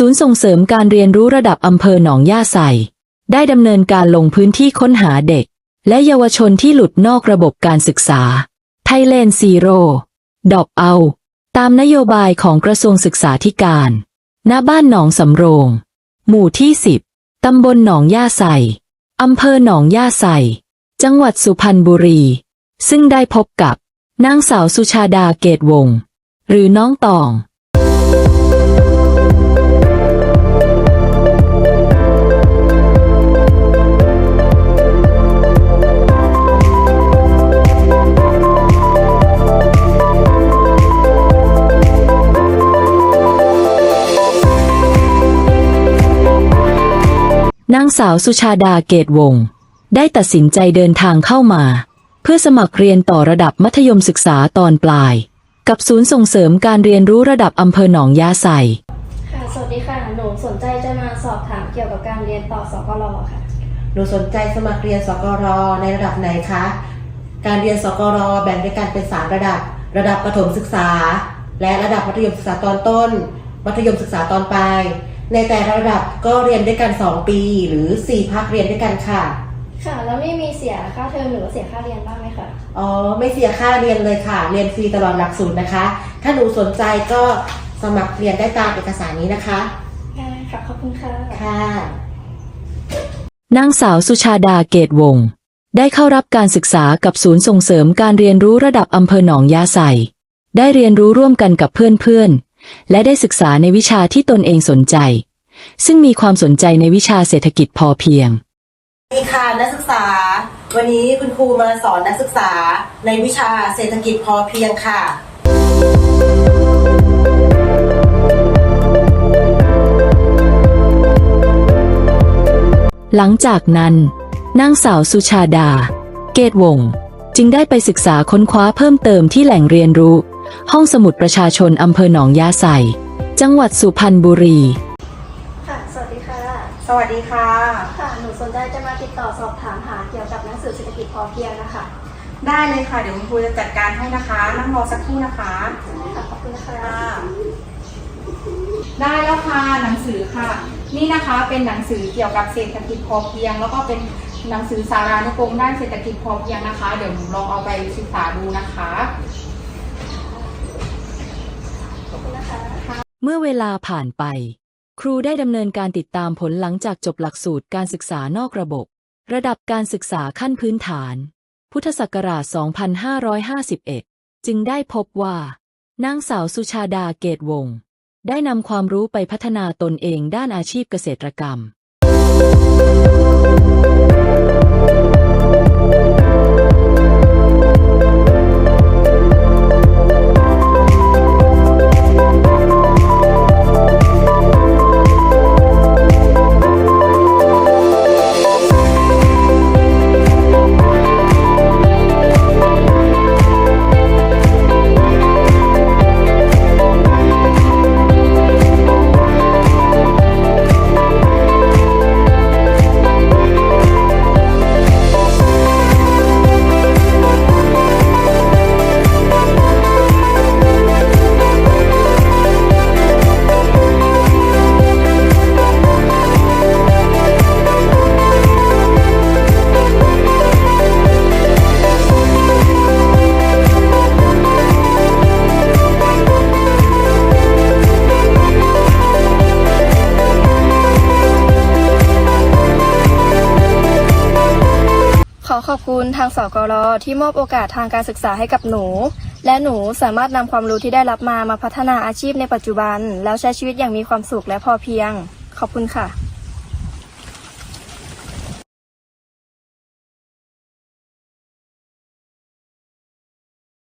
ศูนย์ส่งเสริมการเรียนรู้ระดับอำเภอหนองย่าไซได้ดำเนินการลงพื้นที่ค้นหาเด็ก และเยาวชนที่หลุดนอกระบบการศึกษา ไทยเลนซีโร่ดอกเอา ตามนโยบายของกระทรวงศึกษาธิการ ณ บ้านหนองสำโรง หมู่ที่ 10 ตำบลหนองย่าไซอำเภอหนองย่าไซจังหวัดสุพรรณบุรี ซึ่งได้พบกับ นางสาวสุชาดาเกตวงศ์หรือน้องตอง นางสาวสุชาดาเกตวงศ์ได้ตัดสินใจเดินทางเข้ามา เพื่อสมัครเรียนต่อระดับมัธยมศึกษาตอนปลาย กับศูนย์ส่งเสริมการเรียนรู้ระดับอำเภอหนองยาไซค่ะ สวัสดีค่ะ หนูสนใจจะมาสอบถามเกี่ยวกับการเรียนต่อสกลค่ะ หนูสนใจสมัครเรียนสกรในระดับไหนคะ การเรียนสกรแบ่งด้วยกันเป็นสามระดับ ระดับประถมศึกษา และระดับมัธยมศึกษาตอนต้น มัธยมศึกษาตอนปลาย ในแต่ละระดับก็เรียนด้วยกัน 2 ปีหรือ4ภาคเรียนด้วยกันค่ะ ค่ะ แล้วไม่มีเสียค่าเทอมหรือว่าเสียค่าเรียนบ้างไหมคะ อ๋อ ไม่เสียค่าเรียนเลยค่ะ เรียนฟรีตลอดหลักสูตรนะคะ ถ้าหนูสนใจก็สมัครเรียนได้ตามเอกสารนี้นะคะ ได้ค่ะ ขอบคุณค่ะ ค่ะ นางสาวสุชาดาเกตวงศ์ได้เข้ารับการศึกษากับศูนย์ส่งเสริมการเรียนรู้ระดับอำเภอหนองยาไซได้เรียนรู้ร่วมกันกับเพื่อนๆ และได้ศึกษาในวิชาที่ตนเองสนใจ ซึ่งมีความสนใจในวิชาเศรษฐกิจพอเพียงสวัสดีค่ะนักศึกษา วันนี้คุณครูมาสอนนักศึกษาในวิชาเศรษฐกิจพอเพียงค่ะ หลังจากนั้นนางสาวสุชาดา เกตวงศ์จึงได้ไปศึกษาค้นคว้าเพิ่มเติมที่แหล่งเรียนรู้ ห้องสมุดประชาชนอำเภอหนองยาไซจังหวัดสุพรรณบุรี ค่ะ สวัสดีค่ะ สวัสดีค่ะ ค่ะ หนูสนใจจะมาติดต่อสอบถามหาเกี่ยวกับหนังสือเศรษฐกิจพอเพียงนะคะ ได้เลยค่ะ เดี๋ยวคุณครูจะจัดการให้นะคะ นั่งรอสักครู่นะคะ ค่ะ ขอบคุณค่ะได้แล้วค่ะหนังสือค่ะ นี่นะคะเป็นหนังสือเกี่ยวกับเศรษฐกิจพอเพียง แล้วก็เป็นหนังสือสารานุกรมด้านเศรษฐกิจพอเพียงนะคะ เดี๋ยวหนูลองเอาไปศึกษาดูนะคะ ขอบคุณนะคะ เมื่อเวลาผ่านไป ครูได้ดำเนินการติดตามผลหลังจากจบหลักสูตรการศึกษานอกระบบ ระดับการศึกษาขั้นพื้นฐาน พุทธศักราช 2551 จึงได้พบว่า นางสาวสุชาดาเกตวงศ์ได้นำความรู้ไปพัฒนาตนเองด้านอาชีพเกษตรกรรม ขอบคุณทางสกลที่มอบโอกาสทางการศึกษาให้กับหนู และหนูสามารถนำความรู้ที่ได้รับมามาพัฒนาอาชีพในปัจจุบัน แล้วใช้ชีวิตอย่างมีความสุขและพอเพียง ขอบคุณค่ะ